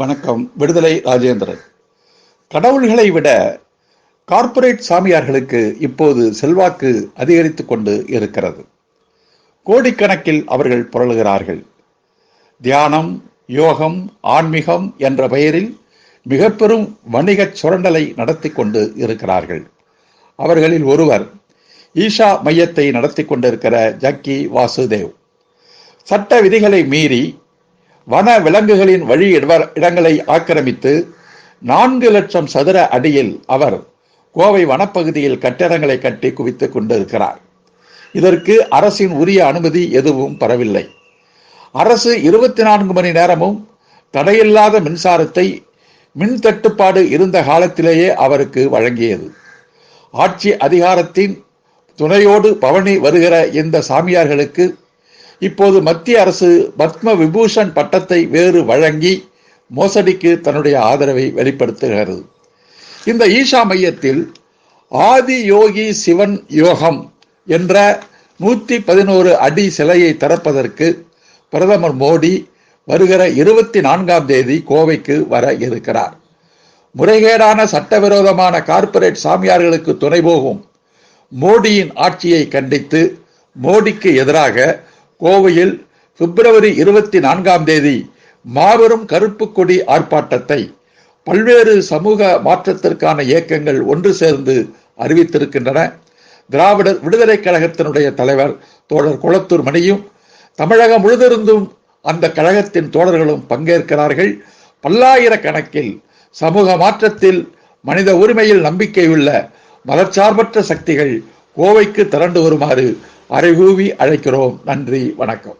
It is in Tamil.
வணக்கம். விடுதலை ராஜேந்திரன். கடவுள்களை விட கார்ப்பரேட் சாமியார்களுக்கு இப்போது செல்வாக்கு அதிகரித்து கொண்டு இருக்கிறது. கோடிக்கணக்கில் அவர்கள் புரளுகிறார்கள். தியானம் யோகம் ஆன்மீகம் என்ற பெயரில் மிக பெரும் வணிகச் சுரண்டலை நடத்தி கொண்டு இருக்கிறார்கள். அவர்களில் ஒருவர் ஈஷா மையத்தை நடத்தி கொண்டிருக்கிற ஜக்கி வாசுதேவ். சட்ட விதிகளை மீறி வன விலங்குகளின் வழி இடங்களை ஆக்கிரமித்து நான்கு லட்சம் சதுர அடியில் அவர் கோவை வனப்பகுதியில் கட்டடங்களை கட்டி குவித்துக் கொண்டிருக்கிறார். இதற்கு அரசின் உரிய அனுமதி எதுவும் பெறவில்லை அரசு இருபத்தி நான்கு மணி நேரமும் தடையில்லாத மின்சாரத்தை மின் தட்டுப்பாடு இருந்த காலத்திலேயே அவருக்கு வழங்கியது. ஆட்சி அதிகாரத்தின் துணையோடு பவனி வருகிற இந்த சாமியார்களுக்கு இப்போது மத்திய அரசு பத்ம விபூஷன் பட்டத்தை வேறு வழங்கி மோசடிக்கு தன்னுடைய ஆதரவை வெளிப்படுத்துகிறது. இந்த ஈஷா மையத்தில் ஆதி யோகி சிவன் யோகம் என்ற நூற்றி பதினோரு அடி சிலையை திறப்பதற்கு பிரதமர் மோடி வருகிற இருபத்தி நான்காம் தேதி கோவைக்கு வர இருக்கிறார். முறைகேடான சட்டவிரோதமான கார்ப்பரேட் சாமியார்களுக்கு துணை போகும் மோடியின் ஆட்சியை கண்டித்து மோடிக்கு எதிராக கோவையில் பிப்ரவரி இருபத்தி நான்காம் தேதி மாபெரும் கருப்பு கொடி ஆர்ப்பாட்டத்தை பல்வேறு சமூக மாற்றத்திற்கான இயக்கங்கள் ஒன்று சேர்ந்து அறிவித்திருக்கின்றன. திராவிடர் விடுதலை கழகத்தினுடைய தலைவர் தோழர் குளத்தூர் மணியும் தமிழகம் முழுதிருந்தும் அந்த கழகத்தின் தோழர்களும் பங்கேற்கிறார்கள். பல்லாயிரக்கணக்கில் சமூக மாற்றத்தில் மனித உரிமையில் நம்பிக்கையுள்ள மதச்சார்பற்ற சக்திகள் கோவைக்கு திரண்டு வருமாறு அறைகூவி அழைக்கிறோம். நன்றி வணக்கம்.